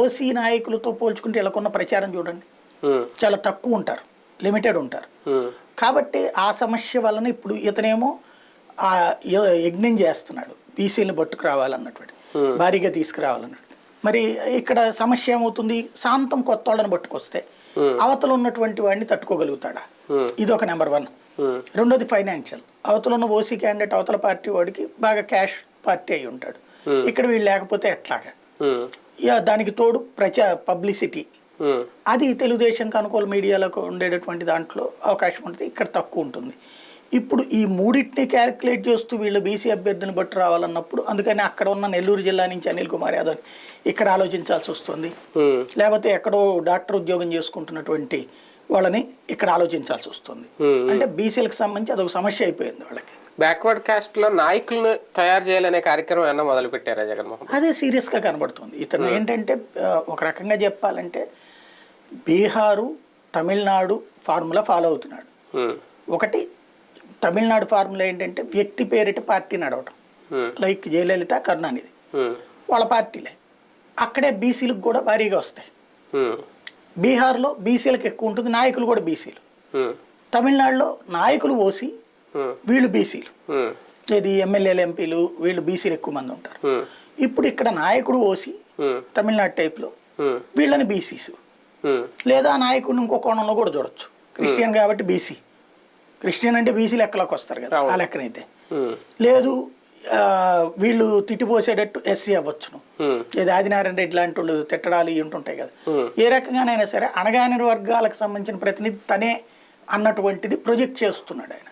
OC నాయకులతో పోల్చుకుంటే వీళ్ళకున్న ప్రచారం చూడండి. చాలా తక్కువ ఉంటారు. లిమిటెడ్ ఉంటారు. కాబట్టి ఆ సమస్య వలన ఇప్పుడు ఇతనేమో ఆ యజ్ఞం చేస్తున్నాడు. బీసీలను పట్టుకు రావాలన్నటువంటి. భారీగా తీసుకురావాలన్నట్టు మరి ఇక్కడ సమస్య ఏమవుతుంది? శాంతం కొత్త వాళ్ళని పట్టుకొస్తే అవతల ఉన్నటువంటి వాడిని తట్టుకోగలుగుతాడా. ఇది ఒక నెంబర్ వన్ రెండోది ఫైనాన్షియల్ అవతల ఉన్న ఓసీ క్యాండిడేట్ అవతల పార్టీ వాడికి బాగా క్యాష్ పార్టీ అయి ఉంటాడు. ఇక్కడ వీళ్ళు లేకపోతే ఎట్లాగా? దానికి తోడు ప్రచా పబ్లిసిటీ ఉమ్, అది తెలుగుదేశంకి అనుకూల మీడియాలకు ఉండేటటువంటి దాంట్లో అవకాశం ఉంటుంది ఇక్కడ తక్కువ ఉంటుంది. ఇప్పుడు ఈ మూడింటిని క్యాలిక్యులేట్ చేస్తూ వీళ్ళు బీసీ అభ్యర్థిని బట్టి రావాలన్నప్పుడు అందుకని అక్కడ ఉన్న నెల్లూరు జిల్లా నుంచి అనిల్ కుమార్ యాదవ్ ఇక్కడ ఆలోచించాల్సి వస్తుంది. ఉమ్, లేకపోతే ఎక్కడో డాక్టర్ ఉద్యోగం చేసుకుంటున్నటువంటి వాళ్ళని ఇక్కడ ఆలోచించాల్సి వస్తుంది. Hmm. అంటే బీసీలకు సంబంధించి అదొక సమస్య అయిపోయింది వాళ్ళకి. బ్యాక్వర్డ్ కాస్ట్లో నాయకులను తయారు చేయాలనే కార్యక్రమం ఏమన్నా మొదలు పెట్టారా జగన్మోహన్ అదే సీరియస్గా కనబడుతుంది. ఇతను ఏంటంటే ఆ, ఒక రకంగా చెప్పాలంటే బీహారు తమిళనాడు ఫార్ములా ఫాలో అవుతున్నాడు. ఉమ్, ఒకటి తమిళనాడు ఫార్ములా ఏంటంటే వ్యక్తి పేరిట పార్టీ నడవటం. Um, like Jayalalithaa Karunanidhi. వాళ్ళ పార్టీలే. అక్కడే బీసీలకు కూడా భారీగా వస్తాయి. బీహార్లో బీసీలకు ఎక్కువ ఉంటుంది నాయకులు కూడా బీసీలు. తమిళనాడులో నాయకులు ఓసీ ఉమ్, వీళ్ళు బీసీలు. ఇది ఎమ్మెల్యేలు ఎంపీలు వీళ్ళు బీసీలు ఎక్కువ మంది ఉంటారు. ఇప్పుడు ఇక్కడ నాయకుడు ఓసీ తమిళనాడు టైప్లో వీళ్ళని బీసీస్. లేదా నాయకుడిని ఇంకో కోణంలో కూడా చూడొచ్చు. క్రిస్టియన్ కాబట్టి బీసీ. క్రిస్టియన్ అంటే బీసీ లెక్కలోకి వస్తారు కదా ఆ లెక్కనైతే. లేదు వీళ్ళు తిట్టిపోసేటట్టు ఎస్సీ అవ్వచ్చును. లేదా ఆదినారాయణ రెడ్డి లాంటి వాళ్ళు తిట్టడాలు ఇవి ఉంటుంటాయి కదా. ఏ రకంగానైనా సరే అణగాని వర్గాలకు సంబంధించిన ప్రతినిధి తనే అన్నటువంటిది ప్రొజెక్ట్ చేస్తున్నాడు ఆయన.